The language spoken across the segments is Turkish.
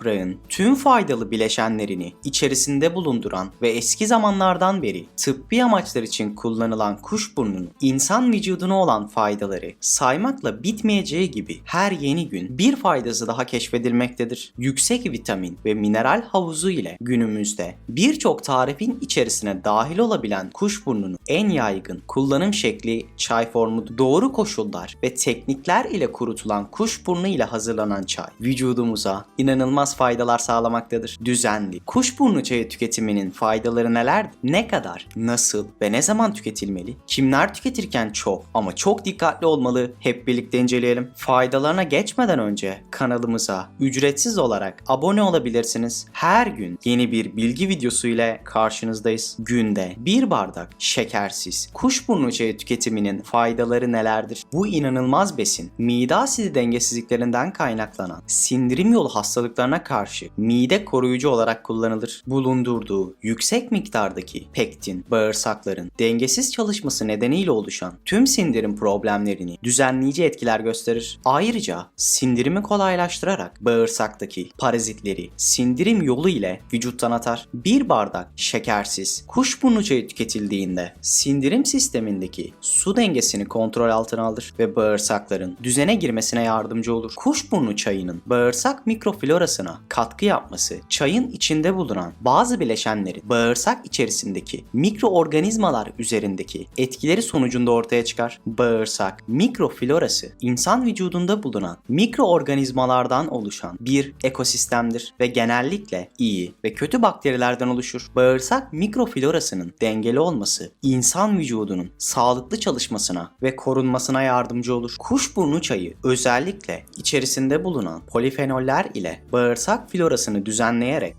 toprağın tüm faydalı bileşenlerini içerisinde bulunduran ve eski zamanlardan beri tıbbi amaçlar için kullanılan kuşburnunun insan vücuduna olan faydaları saymakla bitmeyeceği gibi her yeni gün bir faydası daha keşfedilmektedir. Yüksek vitamin ve mineral havuzu ile günümüzde birçok tarifin içerisine dahil olabilen kuşburnunun en yaygın kullanım şekli çay formudur. Doğru koşullar ve teknikler ile kurutulan kuşburnu ile hazırlanan çay vücudumuza inanılmaz faydalar sağlamaktadır. Düzenli kuşburnu çayı tüketiminin faydaları nelerdir? Ne kadar, nasıl ve ne zaman tüketilmeli? Kimler tüketirken çok ama çok dikkatli olmalı? Hep birlikte inceleyelim. Faydalarına geçmeden önce kanalımıza ücretsiz olarak abone olabilirsiniz. Her gün yeni bir bilgi videosu ile karşınızdayız. Günde bir bardak şekersiz kuşburnu çayı tüketiminin faydaları nelerdir? Bu inanılmaz besin mide asidi dengesizliklerinden kaynaklanan sindirim yolu hastalıklarına karşı mide koruyucu olarak kullanılır. Bulundurduğu yüksek miktardaki pektin bağırsakların dengesiz çalışması nedeniyle oluşan tüm sindirim problemlerini düzenleyici etkiler gösterir. Ayrıca sindirimi kolaylaştırarak bağırsaktaki parazitleri sindirim yolu ile vücuttan atar. Bir bardak şekersiz kuşburnu çayı tüketildiğinde sindirim sistemindeki su dengesini kontrol altına alır ve bağırsakların düzene girmesine yardımcı olur. Kuşburnu çayının bağırsak mikroflorasına katkı yapması, çayın içinde bulunan bazı bileşenlerin bağırsak içerisindeki mikroorganizmalar üzerindeki etkileri sonucunda ortaya çıkar. Bağırsak mikroflorası insan vücudunda bulunan mikroorganizmalardan oluşan bir ekosistemdir ve genellikle iyi ve kötü bakterilerden oluşur. Bağırsak mikroflorasının dengeli olması insan vücudunun sağlıklı çalışmasına ve korunmasına yardımcı olur. Kuşburnu çayı özellikle içerisinde bulunan polifenoller ile bağırsak florasını düzenleyerek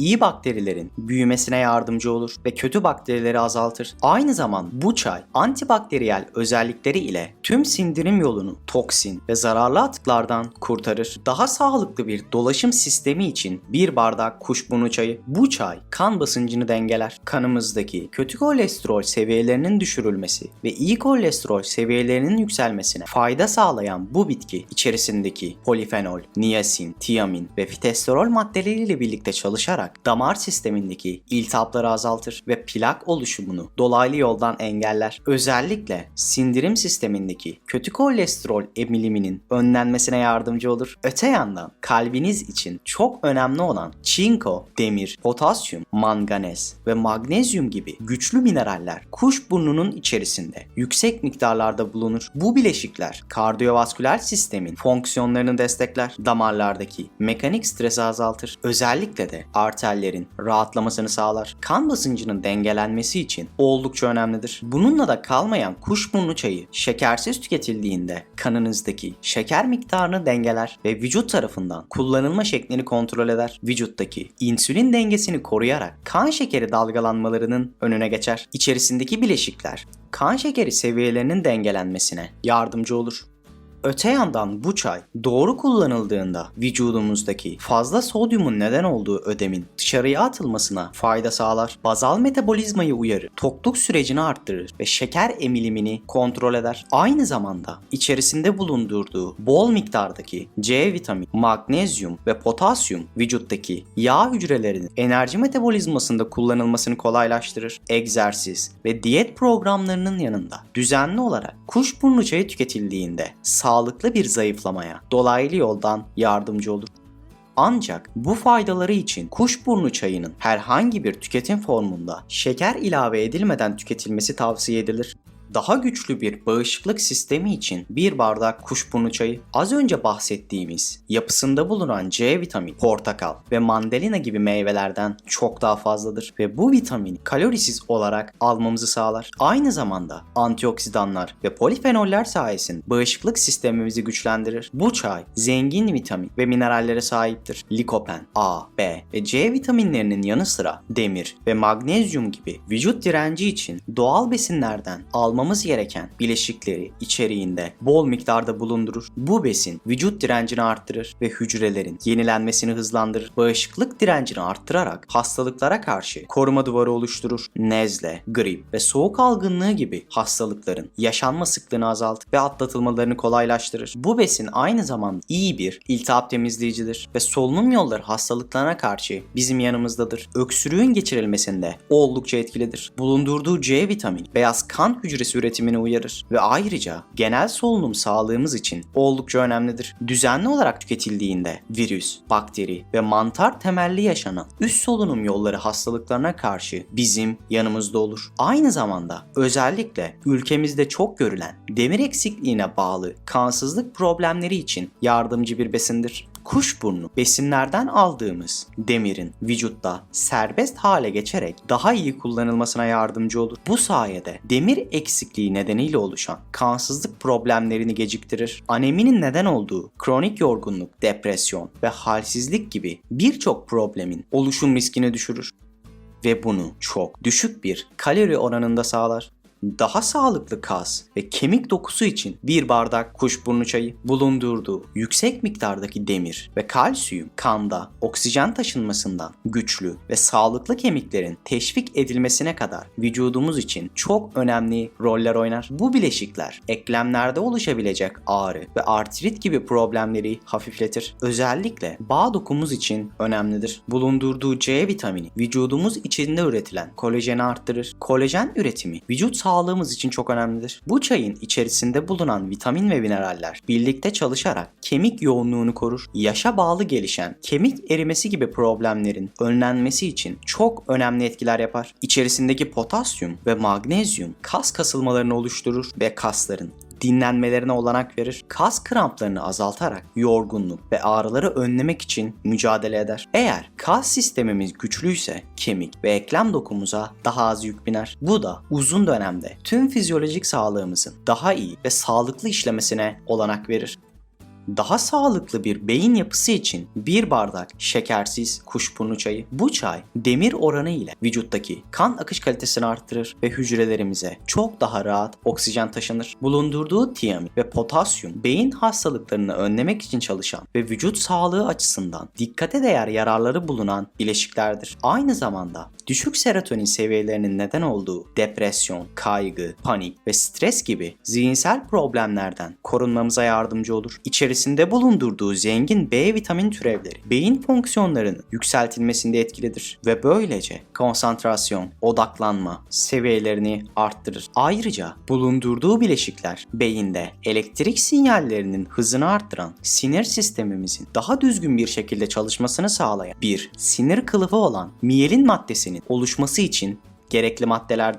iyi bakterilerin büyümesine yardımcı olur ve kötü bakterileri azaltır. Aynı zaman bu çay antibakteriyel özellikleri ile tüm sindirim yolunu toksin ve zararlı atıklardan kurtarır. Daha sağlıklı bir dolaşım sistemi için bir bardak kuşburnu çayı. Bu çay kan basıncını dengeler. Kanımızdaki kötü kolesterol seviyelerinin düşürülmesi ve iyi kolesterol seviyelerinin yükselmesine fayda sağlayan bu bitki içerisindeki polifenol, niasin, tiamin ve fitesterol maddeleriyle birlikte çalışarak damar sistemindeki iltihapları azaltır ve plak oluşumunu dolaylı yoldan engeller. Özellikle sindirim sistemindeki kötü kolesterol emiliminin önlenmesine yardımcı olur. Öte yandan kalbiniz için çok önemli olan çinko, demir, potasyum, manganez ve magnezyum gibi güçlü mineraller kuşburnunun içerisinde yüksek miktarlarda bulunur. Bu bileşikler kardiyovasküler sistemin fonksiyonlarını destekler, damarlardaki mekanik stresi azaltır. Özellikle de arterlerin rahatlamasını sağlar. Kan basıncının dengelenmesi için oldukça önemlidir. Bununla da kalmayan kuşburnu çayı şekersiz tüketildiğinde kanınızdaki şeker miktarını dengeler ve vücut tarafından kullanılma şeklini kontrol eder. Vücuttaki insülin dengesini koruyarak kan şekeri dalgalanmalarının önüne geçer. İçerisindeki bileşikler kan şekeri seviyelerinin dengelenmesine yardımcı olur. Öte yandan bu çay doğru kullanıldığında vücudumuzdaki fazla sodyumun neden olduğu ödemin dışarıya atılmasına fayda sağlar. Bazal metabolizmayı uyarır, tokluk sürecini arttırır ve şeker emilimini kontrol eder. Aynı zamanda içerisinde bulundurduğu bol miktardaki C vitamini, magnezyum ve potasyum vücuttaki yağ hücrelerinin enerji metabolizmasında kullanılmasını kolaylaştırır. Egzersiz ve diyet programlarının yanında düzenli olarak kuşburnu çayı tüketildiğinde sağlıklı bir zayıflamaya dolaylı yoldan yardımcı olur. Ancak bu faydaları için kuşburnu çayının herhangi bir tüketim formunda şeker ilave edilmeden tüketilmesi tavsiye edilir. Daha güçlü bir bağışıklık sistemi için bir bardak kuşburnu çayı, az önce bahsettiğimiz yapısında bulunan C vitamini, portakal ve mandalina gibi meyvelerden çok daha fazladır ve bu vitamin kalorisiz olarak almamızı sağlar. Aynı zamanda antioksidanlar ve polifenoller sayesinde bağışıklık sistemimizi güçlendirir. Bu çay zengin vitamin ve minerallere sahiptir. Likopen, A, B ve C vitaminlerinin yanı sıra demir ve magnezyum gibi vücut direnci için doğal besinlerden almamız almamız gereken bileşikleri içeriğinde bol miktarda bulundurur. Bu besin vücut direncini arttırır ve hücrelerin yenilenmesini hızlandırır. Bağışıklık direncini arttırarak hastalıklara karşı koruma duvarı oluşturur. Nezle, grip ve soğuk algınlığı gibi hastalıkların yaşanma sıklığını azaltır ve atlatılmalarını kolaylaştırır. Bu besin aynı zamanda iyi bir iltihap temizleyicidir ve solunum yolları hastalıklarına karşı bizim yanımızdadır. Öksürüğün geçirilmesinde oldukça etkilidir. Bulundurduğu C vitamini beyaz kan hücresi üretimini uyarır ve ayrıca genel solunum sağlığımız için oldukça önemlidir. Düzenli olarak tüketildiğinde virüs, bakteri ve mantar temelli yaşanan üst solunum yolları hastalıklarına karşı bizim yanımızda olur. Aynı zamanda özellikle ülkemizde çok görülen demir eksikliğine bağlı kansızlık problemleri için yardımcı bir besindir. Kuşburnu besinlerden aldığımız demirin vücutta serbest hale geçerek daha iyi kullanılmasına yardımcı olur. Bu sayede demir eksikliği nedeniyle oluşan kansızlık problemlerini geciktirir. Aneminin neden olduğu kronik yorgunluk, depresyon ve halsizlik gibi birçok problemin oluşum riskini düşürür ve bunu çok düşük bir kalori oranında sağlar daha sağlıklı kas ve kemik dokusu için bir bardak kuşburnu çayı bulundurduğu yüksek miktardaki demir ve kalsiyum kanda oksijen taşınmasından güçlü ve sağlıklı kemiklerin teşvik edilmesine kadar vücudumuz için çok önemli roller oynar. Bu bileşikler eklemlerde oluşabilecek ağrı ve artrit gibi problemleri hafifletir. Özellikle bağ dokumuz için önemlidir. Bulundurduğu C vitamini vücudumuz içinde üretilen kolajeni arttırır. Kolajen üretimi vücut sağlığımız için çok önemlidir. Bu çayın içerisinde bulunan vitamin ve mineraller birlikte çalışarak kemik yoğunluğunu korur. Yaşa bağlı gelişen kemik erimesi gibi problemlerin önlenmesi için çok önemli etkiler yapar. İçerisindeki potasyum ve magnezyum kas kasılmalarını oluşturur ve kasların dinlenmelerine olanak verir. Kas kramplarını azaltarak yorgunluk ve ağrıları önlemek için mücadele eder. Eğer kas sistemimiz güçlüyse kemik ve eklem dokumuza daha az yük biner. Bu da uzun dönemde tüm fizyolojik sağlığımızın daha iyi ve sağlıklı işlemesine olanak verir. Daha sağlıklı bir beyin yapısı için bir bardak şekersiz kuşburnu çayı. Bu çay demir oranı ile vücuttaki kan akış kalitesini arttırır ve hücrelerimize çok daha rahat oksijen taşınır. Bulundurduğu tiamin ve potasyum beyin hastalıklarını önlemek için çalışan ve vücut sağlığı açısından dikkate değer yararları bulunan bileşiklerdir. Aynı zamanda düşük serotonin seviyelerinin neden olduğu depresyon, kaygı, panik ve stres gibi zihinsel problemlerden korunmamıza yardımcı olur. İçerisinde bulundurduğu zengin B vitamin türevleri beyin fonksiyonlarının yükseltilmesinde etkilidir ve böylece konsantrasyon, odaklanma seviyelerini arttırır. Ayrıca bulundurduğu bileşikler beyinde elektrik sinyallerinin hızını arttıran sinir sistemimizin daha düzgün bir şekilde çalışmasını sağlayan bir sinir kılıfı olan miyelin maddesinin oluşması için gerekli maddeler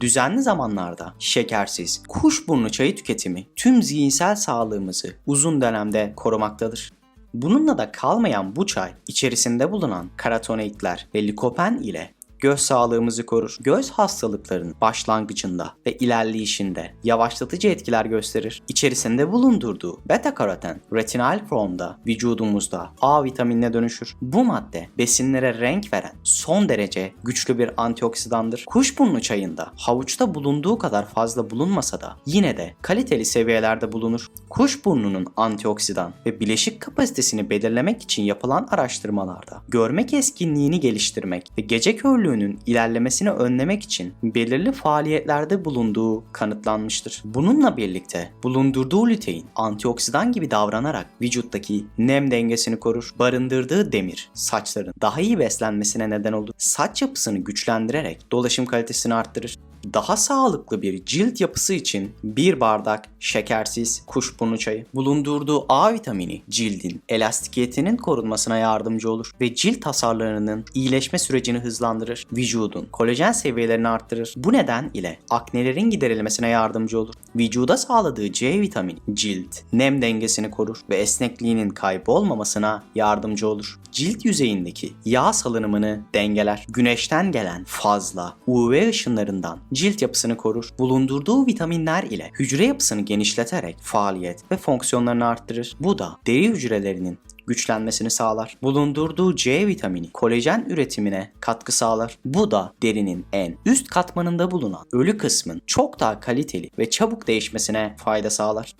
Düzenli zamanlarda şekersiz, kuşburnu çayı tüketimi tüm zihinsel sağlığımızı uzun dönemde korumaktadır. Bununla da kalmayan bu çay içerisinde bulunan karotenoidler ve likopen ile göz sağlığımızı korur. Göz hastalıklarının başlangıcında ve ilerleyişinde yavaşlatıcı etkiler gösterir. İçerisinde bulundurduğu beta karoten retinal formda vücudumuzda A vitaminine dönüşür. Bu madde besinlere renk veren son derece güçlü bir antioksidandır. Kuşburnu çayında havuçta bulunduğu kadar fazla bulunmasa da yine de kaliteli seviyelerde bulunur. Kuşburnunun antioksidan ve bileşik kapasitesini belirlemek için yapılan araştırmalarda görme keskinliğini geliştirmek ve gece körlüğünün ilerlemesini önlemek için belirli faaliyetlerde bulunduğu kanıtlanmıştır. Bununla birlikte bulundurduğu lutein antioksidan gibi davranarak vücuttaki nem dengesini korur. Barındırdığı demir saçların daha iyi beslenmesine neden olur. Saç yapısını güçlendirerek dolaşım kalitesini arttırır. Daha sağlıklı bir cilt yapısı için bir bardak şekersiz kuşburnu çayı. Bulundurduğu A vitamini cildin elastikiyetinin korunmasına yardımcı olur ve cilt hasarlarının iyileşme sürecini hızlandırır. Vücudun kolajen seviyelerini arttırır. Bu neden ile aknelerin giderilmesine yardımcı olur. Vücuda sağladığı C vitamini cilt nem dengesini korur ve esnekliğinin kaybolmamasına yardımcı olur. Cilt yüzeyindeki yağ salınımını dengeler. Güneşten gelen fazla UV ışınlarından cilt yapısını korur. Bulundurduğu vitaminler ile hücre yapısını genişleterek faaliyet ve fonksiyonlarını arttırır. Bu da deri hücrelerinin güçlenmesini sağlar. Bulundurduğu C vitamini kolajen üretimine katkı sağlar. Bu da derinin en üst katmanında bulunan ölü kısmın çok daha kaliteli ve çabuk değişmesine fayda sağlar.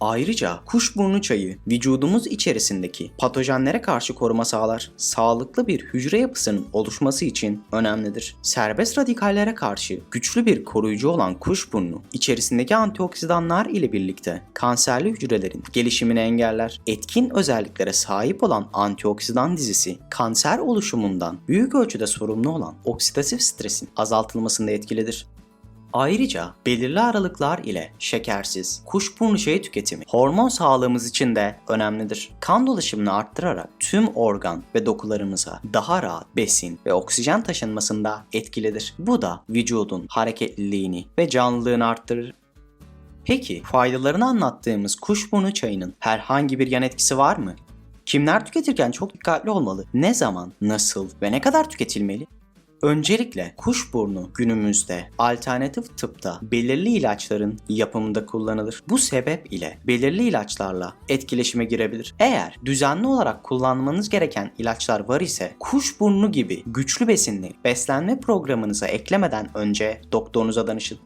Ayrıca kuşburnu çayı vücudumuz içerisindeki patojenlere karşı koruma sağlar. Sağlıklı bir hücre yapısının oluşması için önemlidir. Serbest radikallere karşı güçlü bir koruyucu olan kuşburnu içerisindeki antioksidanlar ile birlikte kanserli hücrelerin gelişimini engeller. Etkin özelliklere sahip olan antioksidan dizisi kanser oluşumundan büyük ölçüde sorumlu olan oksidatif stresin azaltılmasında etkilidir. Ayrıca belirli aralıklar ile şekersiz, kuşburnu çayı tüketimi hormon sağlığımız için de önemlidir. Kan dolaşımını arttırarak tüm organ ve dokularımıza daha rahat besin ve oksijen taşınmasında etkilidir. Bu da vücudun hareketliliğini ve canlılığını arttırır. Peki faydalarını anlattığımız kuşburnu çayının herhangi bir yan etkisi var mı? Kimler tüketirken çok dikkatli olmalı? Ne zaman, nasıl ve ne kadar tüketilmeli? Öncelikle kuşburnu günümüzde alternatif tıpta belirli ilaçların yapımında kullanılır. Bu sebep ile belirli ilaçlarla etkileşime girebilir. Eğer düzenli olarak kullanmanız gereken ilaçlar var ise kuşburnu gibi güçlü besinleri beslenme programınıza eklemeden önce doktorunuza danışın.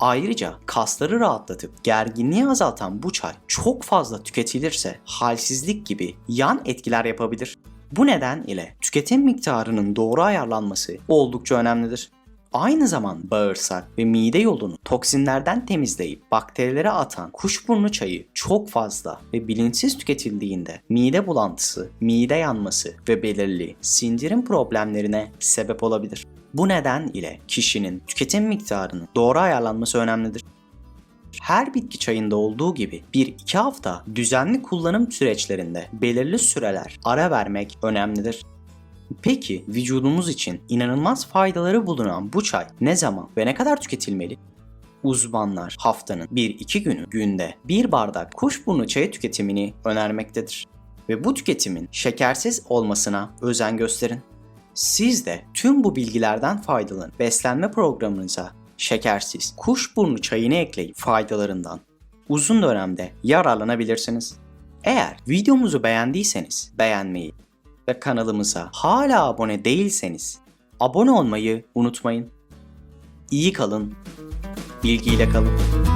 Ayrıca kasları rahatlatıp gerginliği azaltan bu çay çok fazla tüketilirse halsizlik gibi yan etkiler yapabilir. Bu neden ile tüketim miktarının doğru ayarlanması oldukça önemlidir. Aynı zaman bağırsak ve mide yolunu toksinlerden temizleyip bakterilere atan kuşburnu çayı çok fazla ve bilinçsiz tüketildiğinde mide bulantısı, mide yanması ve belirli sindirim problemlerine sebep olabilir. Bu neden ile kişinin tüketim miktarının doğru ayarlanması önemlidir. Her bitki çayında olduğu gibi 1-2 hafta düzenli kullanım süreçlerinde belirli süreler ara vermek önemlidir. Peki vücudumuz için inanılmaz faydaları bulunan bu çay ne zaman ve ne kadar tüketilmeli? Uzmanlar haftanın 1-2 günü günde bir bardak kuşburnu çayı tüketimini önermektedir. Ve bu tüketimin şekersiz olmasına özen gösterin. Siz de tüm bu bilgilerden faydalanın. Beslenme programınıza şekersiz kuşburnu çayını ekleyip faydalarından uzun dönemde yararlanabilirsiniz. Eğer videomuzu beğendiyseniz beğenmeyi ve kanalımıza hala abone değilseniz abone olmayı unutmayın. İyi kalın, bilgiyle kalın.